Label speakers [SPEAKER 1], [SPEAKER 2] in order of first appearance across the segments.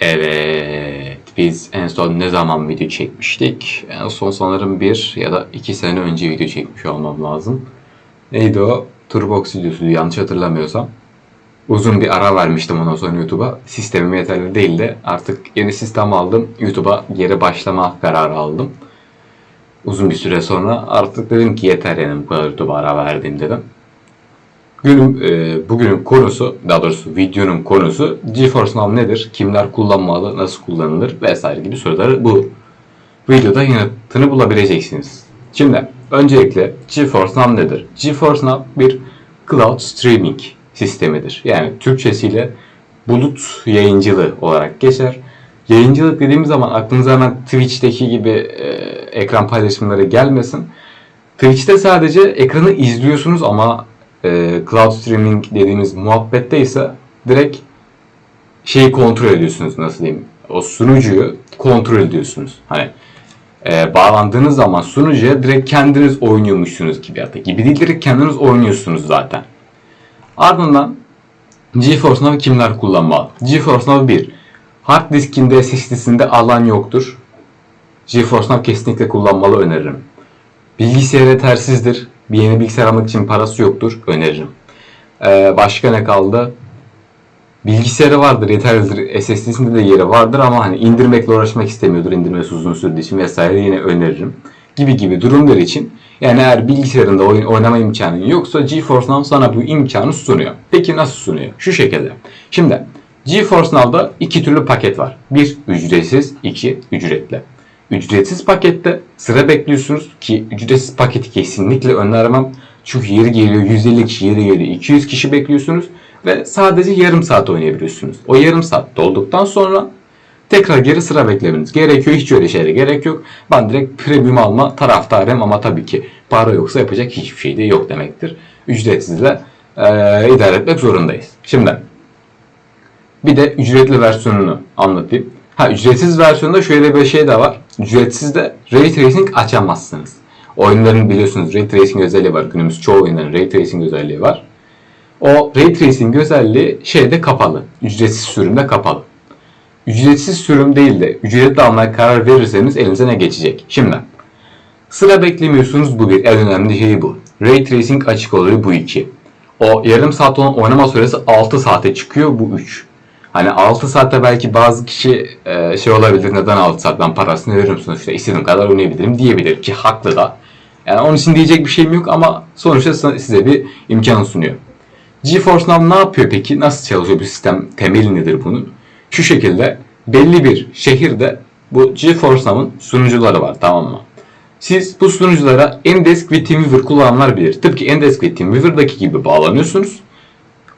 [SPEAKER 1] Evet, biz en son ne zaman video çekmiştik? En son sanırım bir ya da iki sene önce video çekmiş olmam lazım. Neydi o? Turbox videosuydu yanlış hatırlamıyorsam. Uzun bir ara vermiştim ondan sonra YouTube'a. Sistemim yeterli değil de artık yeni sistem aldım. YouTube'a geri başlama kararı aldım. Uzun bir süre sonra artık dedim ki yeter yani bu kadar YouTube'a ara verdim dedim. Günün, e, bugünün konusu, daha doğrusu videonun konusu GeForce Now nedir, kimler kullanmalı, nasıl kullanılır vesaire gibi soruları bu videoda yanıtını bulabileceksiniz. Şimdi öncelikle GeForce Now nedir? GeForce Now bir cloud streaming sistemidir. Yani Türkçesiyle bulut yayıncılığı olarak geçer. Yayıncılık dediğimiz zaman aklınıza hemen Twitch'teki gibi e, ekran paylaşımları gelmesin. Twitch'te sadece ekranı izliyorsunuz ama e, cloud streaming dediğimiz muhabbette ise direkt şeyi kontrol ediyorsunuz nasıl diyeyim o sunucuyu kontrol ediyorsunuz. Hani e, bağlandığınız zaman sunucuya direkt kendiniz oynuyormuşsunuz gibi ya da gibi değil direkt kendiniz oynuyorsunuz zaten. Ardından GeForce Now kimler kullanmalı? GeForce Now 1. Hard diskinde SSD'sinde alan yoktur. GeForce Now kesinlikle kullanmalı öneririm. Bilgisayarı yetersizdir. Bir yeni bilgisayar almak için parası yoktur. Öneririm. Ee, başka ne kaldı? Bilgisayarı vardır, yeterlidir. SSD'sinde de yeri vardır ama hani indirmekle uğraşmak istemiyordur. İndirmesi uzun sürdüğü için vesaire yine öneririm. Gibi gibi durumlar için yani eğer bilgisayarında oyun oynama imkanın yoksa GeForce Now sana bu imkanı sunuyor. Peki nasıl sunuyor? Şu şekilde. Şimdi GeForce Now'da iki türlü paket var. Bir ücretsiz, iki ücretli. Ücretsiz pakette sıra bekliyorsunuz ki ücretsiz paketi kesinlikle önermem. Çünkü yeri geliyor 150 kişi, yeri geliyor 200 kişi bekliyorsunuz ve sadece yarım saat oynayabiliyorsunuz. O yarım saat dolduktan sonra tekrar geri sıra beklemeniz gerekiyor. Hiç öyle şeylere gerek yok. Ben direkt premium alma taraftarım ama tabii ki para yoksa yapacak hiçbir şey de yok demektir. Ücretsizle e, idare etmek zorundayız. Şimdi bir de ücretli versiyonunu anlatayım. Ha ücretsiz versiyonda şöyle bir şey de var. Ücretsizde Ray Tracing açamazsınız. Oyunların biliyorsunuz Ray Tracing özelliği var. Günümüz çoğu oyunların Ray Tracing özelliği var. O Ray Tracing özelliği şeyde kapalı. Ücretsiz sürümde kapalı. Ücretsiz sürüm değil de ücretli almaya karar verirseniz elinize ne geçecek? Şimdi sıra beklemiyorsunuz bu bir. En önemli şey bu. Ray Tracing açık oluyor bu iki. O yarım saat olan oynama süresi 6 saate çıkıyor bu 3. Hani 6 saatte belki bazı kişi e, şey olabilir neden 6 saat ben parasını veririm sonuçta istediğim kadar oynayabilirim diyebilir ki haklı da. Yani onun için diyecek bir şeyim yok ama sonuçta size bir imkan sunuyor. GeForce Now ne yapıyor peki? Nasıl çalışıyor bu sistem? Temeli nedir bunun? Şu şekilde belli bir şehirde bu GeForce Now'ın sunucuları var tamam mı? Siz bu sunuculara Endesk ve TeamViewer kullananlar bilir. Tıpkı Endesk ve TeamViewer'daki gibi bağlanıyorsunuz.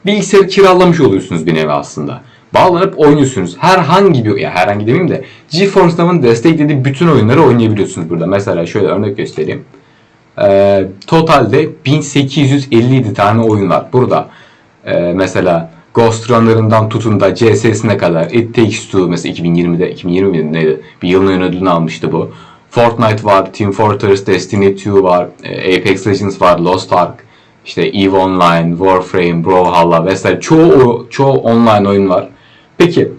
[SPEAKER 1] Bilgisayarı kiralamış oluyorsunuz bir nevi aslında. Bağlanıp oynuyorsunuz. Herhangi bir, ya herhangi demeyeyim de GeForce Now'ın desteklediği bütün oyunları oynayabiliyorsunuz burada. Mesela şöyle örnek göstereyim. Ee, totalde 1857 tane oyun var. Burada ee, mesela Ghost Runner'ından tutun da CS'sine kadar It Takes Two mesela 2020'de 2020'de neydi? Bir yılın ödülünü almıştı bu. Fortnite var, Team Fortress, Destiny 2 var, e, Apex Legends var, Lost Ark, işte EVE Online, Warframe, Brawlhalla vesaire çoğu çoğu online oyun var. Peki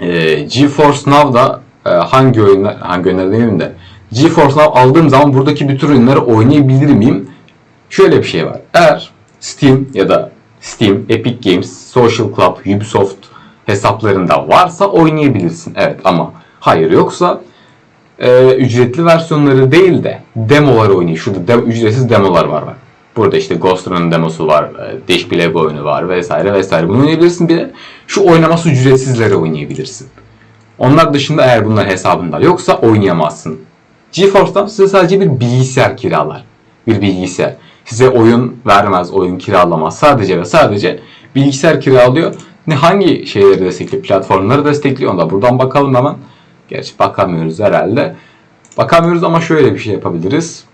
[SPEAKER 1] e, GeForce Now'da e, hangi oyunlar hangi oyunlar demeyeyim de GeForce Now aldığım zaman buradaki bütün oyunları oynayabilir miyim? Şöyle bir şey var. Eğer Steam ya da Steam, Epic Games, Social Club, Ubisoft hesaplarında varsa oynayabilirsin. Evet ama hayır yoksa e, ücretli versiyonları değil de demolar oynayın. Şurada de, ücretsiz demolar var bak. Burada işte Ghost Run'ın demosu var, e, Dash Bile oyunu var vesaire vesaire. Bunu oynayabilirsin. Bir de şu oynaması ücretsizleri oynayabilirsin. Onlar dışında eğer bunlar hesabında yoksa oynayamazsın. GeForce'dan size sadece bir bilgisayar kiralar. Bir bilgisayar. Size oyun vermez, oyun kiralamaz. Sadece ve sadece bilgisayar kiralıyor. Ne hangi şeyleri destekliyor? Platformları destekliyor. Onda buradan bakalım hemen. Gerçi bakamıyoruz herhalde. Bakamıyoruz ama şöyle bir şey yapabiliriz.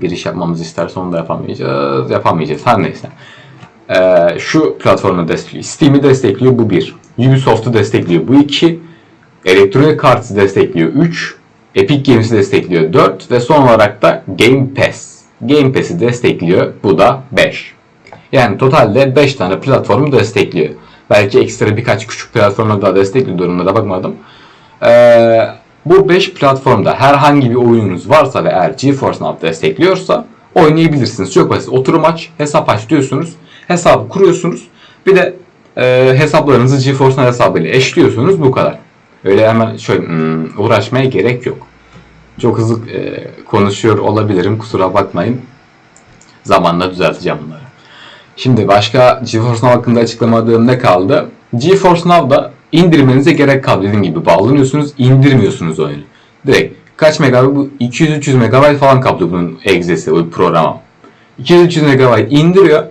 [SPEAKER 1] Giriş yapmamızı isterse onu da yapamayacağız. Yapamayacağız. Her neyse. Ee, şu platformu destekliyor. Steam'i destekliyor. Bu bir. Ubisoft'u destekliyor. Bu iki. Electronic Arts'ı destekliyor. 3. Epic Games'i destekliyor. 4. Ve son olarak da Game Pass. Game Pass'i destekliyor. Bu da 5. Yani totalde 5 tane platformu destekliyor. Belki ekstra birkaç küçük platformda daha destekli durumlara bakmadım. Ee, bu 5 platformda herhangi bir oyununuz varsa ve eğer GeForce Now destekliyorsa oynayabilirsiniz. Çok basit. Oturum aç, hesap aç diyorsunuz. Hesabı kuruyorsunuz. Bir de e, hesaplarınızı GeForce Now hesabıyla eşliyorsunuz. Bu kadar. Öyle hemen şöyle hmm, uğraşmaya gerek yok. Çok hızlı e, konuşuyor olabilirim. Kusura bakmayın. Zamanla düzelteceğim bunları. Şimdi başka GeForce Now hakkında açıklamadığım ne kaldı? GeForce Now'da indirmenize gerek kaldı. Dediğim gibi bağlanıyorsunuz, indirmiyorsunuz oyunu. Direkt kaç megabayt bu? 200-300 megabayt falan kaplıyor bunun egzesi, o programa. 200-300 megabayt indiriyor.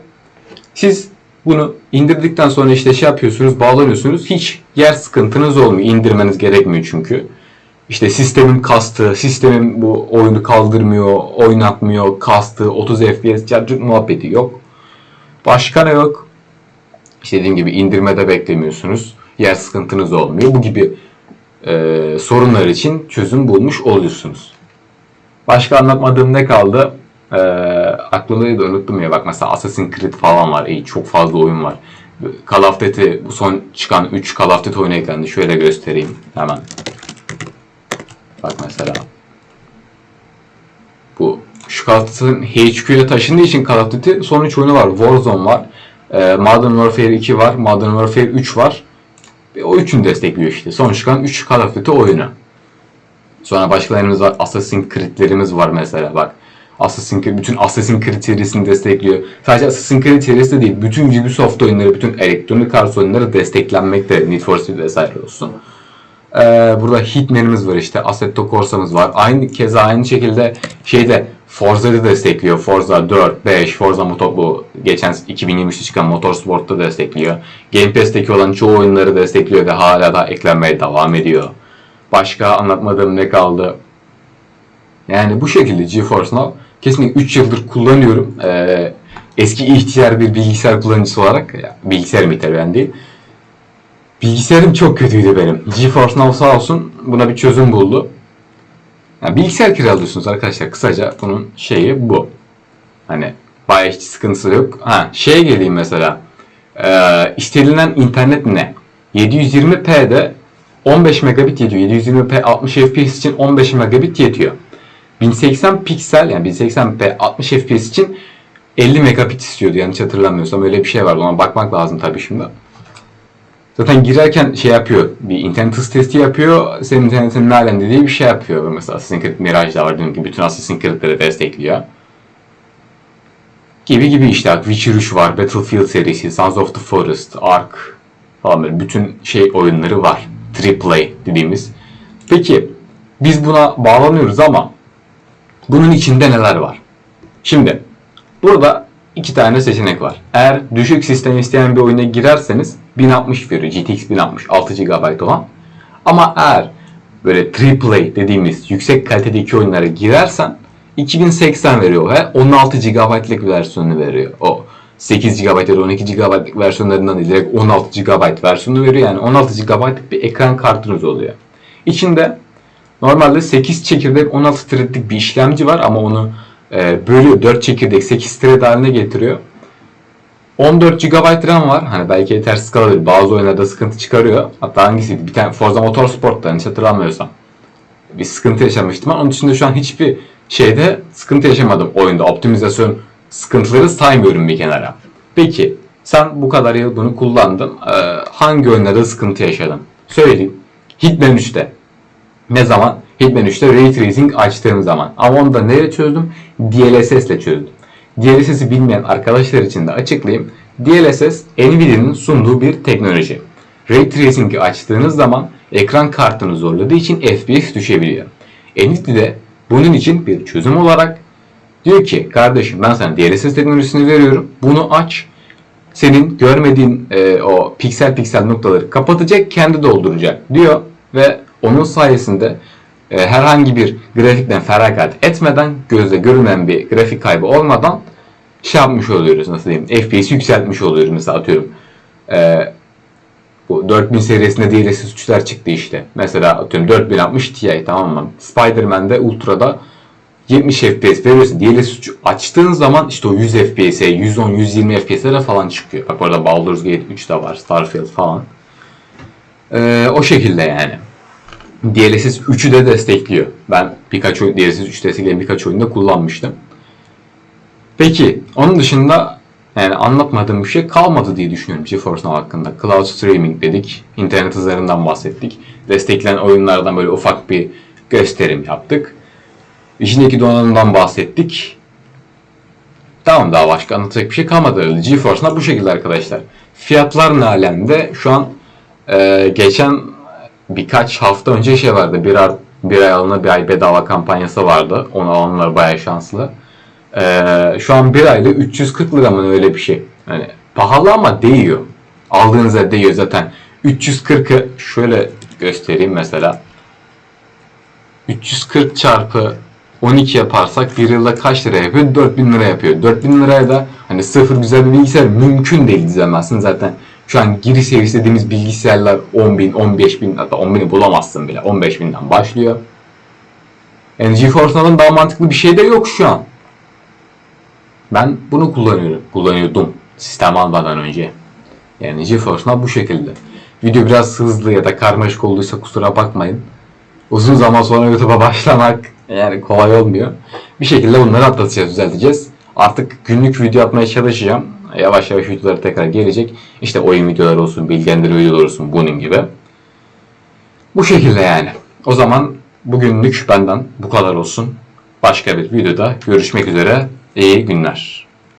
[SPEAKER 1] Siz bunu indirdikten sonra işte şey yapıyorsunuz, bağlanıyorsunuz. Hiç yer sıkıntınız olmuyor. İndirmeniz gerekmiyor çünkü. İşte sistemin kastı, sistemin bu oyunu kaldırmıyor, oynatmıyor, kastı, 30 FPS, çarpıcık muhabbeti yok. Başka ne yok? İşte dediğim gibi indirmede beklemiyorsunuz. Yer sıkıntınız olmuyor. Bu gibi e, sorunlar için çözüm bulmuş oluyorsunuz. Başka anlatmadığım ne kaldı? E, aklımda da unuttum ya. Bak mesela Assassin's Creed falan var. İyi, çok fazla oyun var. Call of Duty, bu son çıkan 3 Call of Duty oyunu eklendi. Şöyle göstereyim hemen. Bak mesela. Bu şu Call of Duty'nin HQ'ya taşındığı için Call of Duty son 3 oyunu var. Warzone var. E, Modern Warfare 2 var. Modern Warfare 3 var. Ve o üçünü destekliyor işte. Son çıkan 3 Call of Duty oyunu. Sonra başkalarımız var. Assassin's Creed'lerimiz var mesela bak. Assassin's Creed, bütün Assassin's Creed serisini destekliyor. Sadece Assassin's Creed serisi de değil. Bütün Ubisoft oyunları, bütün Electronic Arts oyunları desteklenmekte. Need for Speed vesaire olsun. Ee, burada Hitman'imiz var işte. Assetto Corsa'mız var. Aynı keza aynı şekilde şeyde Forza'da destekliyor. Forza 4, 5, Forza Motor bu geçen 2023'te çıkan Motorsport'ta destekliyor. Game Pass'teki olan çoğu oyunları destekliyor ve hala da eklenmeye devam ediyor. Başka anlatmadığım ne kaldı? Yani bu şekilde GeForce Now kesinlikle 3 yıldır kullanıyorum. Ee, eski ihtiyar bir bilgisayar kullanıcısı olarak, ya, bilgisayarım ihtiyar ben değil. Bilgisayarım çok kötüydü benim. GeForce Now sağ olsun buna bir çözüm buldu. Yani bilgisayar kiralıyorsunuz arkadaşlar. Kısaca bunun şeyi bu. Hani bayağı hiç sıkıntısı yok. Ha şeye geleyim mesela. Ee, istenilen internet ne? 720p'de 15 megabit yetiyor. 720p 60 fps için 15 megabit yetiyor. 1080 piksel yani 1080p 60 fps için 50 megabit istiyordu yanlış hatırlamıyorsam öyle bir şey var ona bakmak lazım tabii şimdi. Zaten girerken şey yapıyor, bir internet hız testi yapıyor, senin internetin ne alemde diye bir şey yapıyor. Mesela Assassin's Creed Mirage'da var dediğim gibi bütün Assassin's Creed'leri destekliyor. Gibi gibi işte Witcher 3 var, Battlefield serisi, Sons of the Forest, Ark falan böyle bütün şey oyunları var. AAA dediğimiz. Peki biz buna bağlanıyoruz ama bunun içinde neler var? Şimdi burada iki tane seçenek var. Eğer düşük sistem isteyen bir oyuna girerseniz 1060 veriyor. GTX 1060 6 GB olan. Ama eğer böyle AAA dediğimiz yüksek kalitedeki oyunlara girersen 2080 veriyor ve 16 GB'lık versiyonunu veriyor. O 8 GB ya da 12 GB'lık versiyonlarından değil direkt 16 GB versiyonu veriyor. Yani 16 GB'lık bir ekran kartınız oluyor. İçinde normalde 8 çekirdek 16 threadlik bir işlemci var ama onu e, bölüyor 4 çekirdek 8 thread haline getiriyor. 14 GB RAM var. Hani belki yetersiz kalabilir. Bazı oyunlarda sıkıntı çıkarıyor. Hatta hangisiydi? Bir tane Forza Motorsport'ta hiç hatırlamıyorsam. Bir sıkıntı yaşamıştım. Onun dışında şu an hiçbir şeyde sıkıntı yaşamadım oyunda. Optimizasyon sıkıntıları saymıyorum bir kenara. Peki sen bu kadar yıl bunu kullandın. Ee, hangi oyunlarda sıkıntı yaşadın? Söyleyeyim. Hitman 3'te. Ne zaman? Hitman 3'te Ray Tracing açtığım zaman. Ama onu da nereye çözdüm? DLSS ile çözdüm. DLSS'i bilmeyen arkadaşlar için de açıklayayım. DLSS, Nvidia'nın sunduğu bir teknoloji. Ray Tracing'i açtığınız zaman ekran kartını zorladığı için FPS düşebiliyor. Nvidia de bunun için bir çözüm olarak diyor ki kardeşim ben sana DLSS teknolojisini veriyorum. Bunu aç. Senin görmediğin e, o piksel piksel noktaları kapatacak, kendi dolduracak diyor ve onun sayesinde herhangi bir grafikten feragat etmeden gözle görünen bir grafik kaybı olmadan şey yapmış oluyoruz nasıl diyeyim FPS yükseltmiş oluyoruz mesela atıyorum e, bu 4000 serisinde DLSS 3'ler çıktı işte mesela atıyorum 4060 Ti tamam mı Spider-Man'de Ultra'da 70 FPS veriyorsun. DLSS 3 açtığın zaman işte o 100 FPS'e, 110, 120 FPS'lere falan çıkıyor. Bak orada Baldur's Gate 3 de var, Starfield falan. Ee, o şekilde yani. DLSS 3'ü de destekliyor. Ben birkaç oyun, DLSS 3 destekleyen birkaç oyunda kullanmıştım. Peki, onun dışında yani anlatmadığım bir şey kalmadı diye düşünüyorum GeForce Now hakkında. Cloud Streaming dedik, internet hızlarından bahsettik. Desteklenen oyunlardan böyle ufak bir gösterim yaptık. İçindeki donanımdan bahsettik. Tamam daha başka anlatacak bir şey kalmadı öyle. GeForce Now bu şekilde arkadaşlar. Fiyatlar ne alemde? Şu an e, geçen birkaç hafta önce şey vardı. Bir, ar- bir ay alına bir ay bedava kampanyası vardı. Onu alanlar bayağı şanslı. Ee, şu an bir aylık 340 lira mı öyle bir şey. Yani pahalı ama değiyor. Aldığınızda değiyor zaten. 340'ı şöyle göstereyim mesela. 340 çarpı 12 yaparsak bir yılda kaç lira yapıyor? 4000 lira yapıyor. 4000 liraya da hani sıfır güzel bir bilgisayar mümkün değil dizemezsin zaten. Şu an giriş seviyesi dediğimiz bilgisayarlar 10.000, 15.000 hatta 10.000'i bulamazsın bile. 15.000'den başlıyor. Yani GeForce Now'ın daha mantıklı bir şey de yok şu an. Ben bunu kullanıyorum. Kullanıyordum sistem almadan önce. Yani GeForce Now bu şekilde. Video biraz hızlı ya da karmaşık olduysa kusura bakmayın. Uzun zaman sonra YouTube'a başlamak yani kolay olmuyor. Bir şekilde bunları atlatacağız, düzelteceğiz. Artık günlük video atmaya çalışacağım. Yavaş yavaş videoları tekrar gelecek. İşte oyun videoları olsun, bilgilendirme videoları olsun bunun gibi. Bu şekilde yani. O zaman bugünlük benden bu kadar olsun. Başka bir videoda görüşmek üzere. İyi günler.